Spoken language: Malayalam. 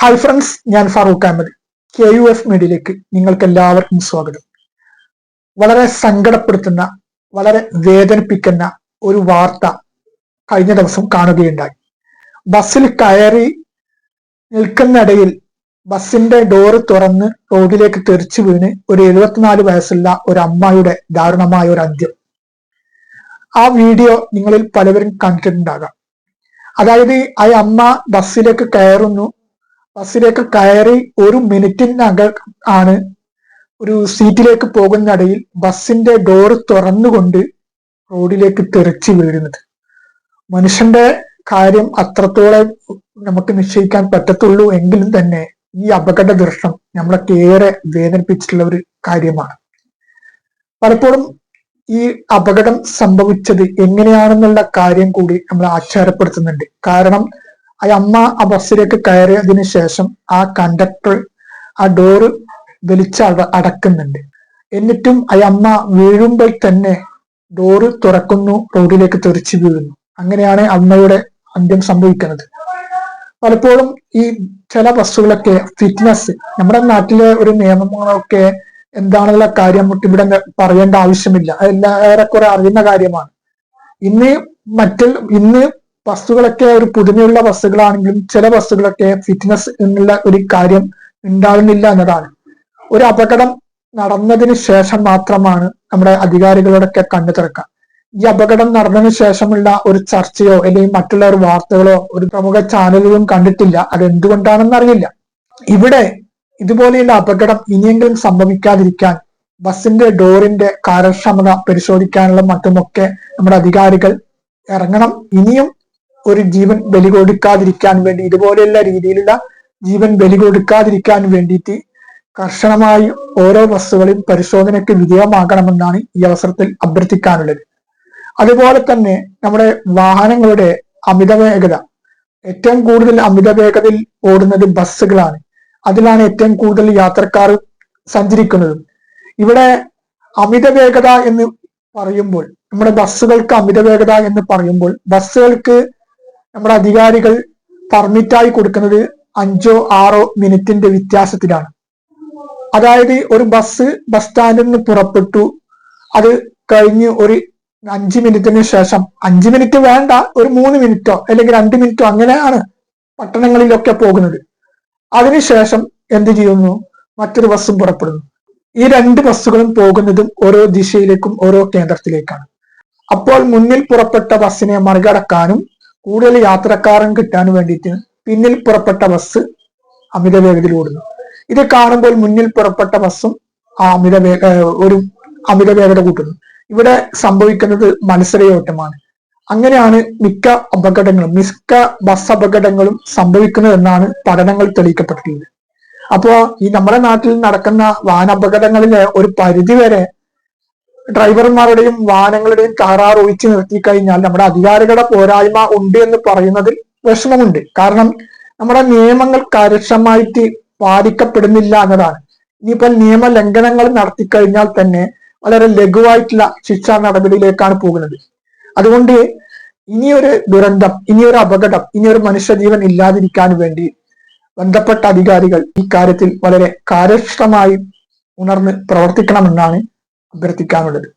ഹായ് ഫ്രണ്ട്സ് ഞാൻ Farooq Ahmed. K U F മീഡിയയിലേക്ക് നിങ്ങൾക്ക് എല്ലാവർക്കും സ്വാഗതം. വളരെ സങ്കടപ്പെടുത്തുന്ന വളരെ വേദനിപ്പിക്കുന്ന ഒരു വാർത്ത കഴിഞ്ഞ ദിവസം കാണുകയുണ്ടായി. ബസ്സിൽ കയറി നിൽക്കുന്നിടയിൽ ബസ്സിന്റെ ഡോറ് തുറന്ന് റോഡിലേക്ക് തെറിച്ചു വീണ് ഒരു എഴുപത്തിനാല് വയസ്സുള്ള ഒരു അമ്മയുടെ ദാരുണമായ ഒരു അന്ത്യം. ആ വീഡിയോ നിങ്ങളിൽ പലവരും കണ്ടിട്ടുണ്ടാകാം. അതായത് ആ അമ്മ ബസ്സിലേക്ക് കയറുന്നു ബസ്സിലേക്ക് കയറി ഒരു മിനിറ്റിനകം ആണ് ഒരു സീറ്റിലേക്ക് പോകുന്നിടയിൽ ബസ്സിന്റെ ഡോർ തുറന്നുകൊണ്ട് റോഡിലേക്ക് തെറിച്ചു വീഴുന്നത്. മനുഷ്യന്റെ കാര്യം അത്രത്തോളം നമുക്ക് നിശ്ചയിക്കാൻ പറ്റത്തുള്ളൂ എങ്കിലും തന്നെ ഈ അപകട ദൃശ്യം നമ്മളൊക്കെ ഏറെ വേദനിപ്പിച്ചിട്ടുള്ള ഒരു കാര്യമാണ്. പലപ്പോഴും ഈ അപകടം സംഭവിച്ചത് എങ്ങനെയാണെന്നുള്ള കാര്യം കൂടി നമ്മൾ ആശ്ചര്യപ്പെടുത്തുന്നുണ്ട്. കാരണം ആ അമ്മ ആ ബസ്സിലേക്ക് കയറിയതിനു ശേഷം ആ കണ്ടക്ടർ ആ ഡോറ് വലിച്ച് അട അടക്കുന്നുണ്ട്. എന്നിട്ടും ആ അമ്മ വീഴുമ്പോൾ തന്നെ ഡോറ് തുറക്കുന്നു റോഡിലേക്ക് തെറിച്ചു വീഴുന്നു. അങ്ങനെയാണ് അമ്മയുടെ അന്ത്യം സംഭവിക്കുന്നത്. പലപ്പോഴും ഈ ചില ബസ്സുകളൊക്കെ ഫിറ്റ്നസ് നമ്മുടെ നാട്ടിലെ ഒരു നിയമങ്ങളൊക്കെ എന്താണെന്നുള്ള കാര്യം ഇവിടെ പറയേണ്ട ആവശ്യമില്ല. അതെല്ലാം ഏറെക്കുറെ അറിയുന്ന കാര്യമാണ്. ഇന്ന് മറ്റ് ഇന്ന് ബസ്സുകളൊക്കെ ഒരു പുതുമയുള്ള ബസ്സുകളാണെങ്കിലും ചില ബസ്സുകളൊക്കെ ഫിറ്റ്നസ് എന്നുള്ള ഒരു കാര്യം ഉണ്ടാകുന്നില്ല എന്നതാണ്. ഒരു അപകടം നടന്നതിന് ശേഷം മാത്രമാണ് നമ്മുടെ അധികാരികളോടൊക്കെ കണ്ണു തുറക്കുക. ഈ അപകടം നടന്നതിന് ശേഷമുള്ള ഒരു ചർച്ചയോ അല്ലെങ്കിൽ മറ്റുള്ള ഒരു വാർത്തകളോ ഒരു പ്രമുഖ ചാനലുകളും കണ്ടിട്ടില്ല. അത് എന്തുകൊണ്ടാണെന്ന് അറിയില്ല. ഇവിടെ ഇതുപോലെയുള്ള അപകടം ഇനിയെങ്കിലും സംഭവിക്കാതിരിക്കാൻ ബസിന്റെ ഡോറിന്റെ കാര്യക്ഷമത പരിശോധിക്കാനുള്ള മറ്റുമൊക്കെ നമ്മുടെ അധികാരികൾ ഇറങ്ങണം. ഇനിയും ഒരു ജീവൻ ബലി കൊടുക്കാതിരിക്കാൻ വേണ്ടി ഇതുപോലെയുള്ള രീതിയിലുള്ള ജീവൻ ബലി കൊടുക്കാതിരിക്കാൻ വേണ്ടിയിട്ട് കർശനമായി ഓരോ ബസ്സുകളും പരിശോധനയ്ക്ക് വിധേയമാകണമെന്നാണ് ഈ അവസരത്തിൽ അഭ്യർത്ഥിക്കാനുള്ളത്. അതുപോലെ തന്നെ നമ്മുടെ വാഹനങ്ങളുടെ അമിത വേഗത ഏറ്റവും കൂടുതൽ അമിത വേഗതയിൽ ഓടുന്നത് ബസ്സുകളാണ്. അതിലാണ് ഏറ്റവും കൂടുതൽ യാത്രക്കാർ സഞ്ചരിക്കുന്നത്. ഇവിടെ അമിത വേഗത എന്ന് പറയുമ്പോൾ നമ്മുടെ ബസ്സുകൾക്ക് അമിത വേഗത എന്ന് പറയുമ്പോൾ ബസ്സുകൾക്ക് നമ്മുടെ അധികാരികൾ പെർമിറ്റായി കൊടുക്കുന്നത് അഞ്ചോ ആറോ മിനിറ്റിന്റെ വ്യത്യാസത്തിലാണ്. അതായത് ഒരു ബസ് ബസ് സ്റ്റാൻഡിൽ നിന്ന് പുറപ്പെട്ടു. അത് കഴിഞ്ഞ് ഒരു അഞ്ച് മിനിറ്റിന് ശേഷം അഞ്ച് മിനിറ്റ് വേണ്ട ഒരു മൂന്ന് മിനിറ്റോ അല്ലെങ്കിൽ രണ്ട് മിനിറ്റോ അങ്ങനെയാണ് പട്ടണങ്ങളിലൊക്കെ പോകുന്നത്. അതിനുശേഷം എന്ത് ചെയ്യുന്നു? മറ്റൊരു ബസ്സും പുറപ്പെടുന്നു. ഈ രണ്ട് ബസ്സുകളും പോകുന്നതും ഓരോ ദിശയിലേക്കും ഓരോ കേന്ദ്രത്തിലേക്കാണ്. അപ്പോൾ മുന്നിൽ പുറപ്പെട്ട ബസ്സിനെ മറികടക്കാനും കൂടുതൽ യാത്രക്കാരൻ കിട്ടാൻ വേണ്ടിയിട്ട് പിന്നിൽ പുറപ്പെട്ട ബസ് അമിത വേഗതയിൽ ഓടുന്നു. ഇത് കാണുമ്പോൾ മുന്നിൽ പുറപ്പെട്ട ബസ്സും ആ അമിത വേഗ ഒരു അമിത വേഗത കൂട്ടുന്നു. ഇവിടെ സംഭവിക്കുന്നത് മത്സരയോട്ടമാണ്. അങ്ങനെയാണ് മിക്ക അപകടങ്ങളും മിക്ക ബസ് അപകടങ്ങളും സംഭവിക്കുന്നത് എന്നാണ് പഠനങ്ങൾ തെളിയിക്കപ്പെട്ടിട്ടുള്ളത്. അപ്പോ ഈ നമ്മുടെ നാട്ടിൽ നടക്കുന്ന വാഹന അപകടങ്ങളിലെ ഒരു പരിധി വരെ ഡ്രൈവർമാരുടെയും വാഹനങ്ങളുടെയും കരാർ ഒഴിച്ചു നിർത്തി കഴിഞ്ഞാൽ നമ്മുടെ അധികാരികളുടെ പോരായ്മ ഉണ്ട് എന്ന് പറയുന്നതിൽ വിഷമമുണ്ട്. കാരണം നമ്മുടെ നിയമങ്ങൾ കാര്യക്ഷമമായിട്ട് പാലിക്കപ്പെടുന്നില്ല എന്നതാണ്. ഇനിയിപ്പോൾ നിയമ ലംഘനങ്ങൾ നടത്തി കഴിഞ്ഞാൽ തന്നെ വളരെ ലഘുവായിട്ടുള്ള ശിക്ഷാ നടപടിയിലേക്കാണ് പോകുന്നത്. അതുകൊണ്ട് ഇനിയൊരു ദുരന്തം ഇനിയൊരു അപകടം ഇനിയൊരു മനുഷ്യജീവൻ ഇല്ലാതിരിക്കാൻ വേണ്ടി ബന്ധപ്പെട്ട അധികാരികൾ ഈ കാര്യത്തിൽ വളരെ കാര്യക്ഷമമായി ഉണർന്ന് പ്രവർത്തിക്കണമെന്നാണ് അഭ്യർത്ഥിക്കാനുള്ളത്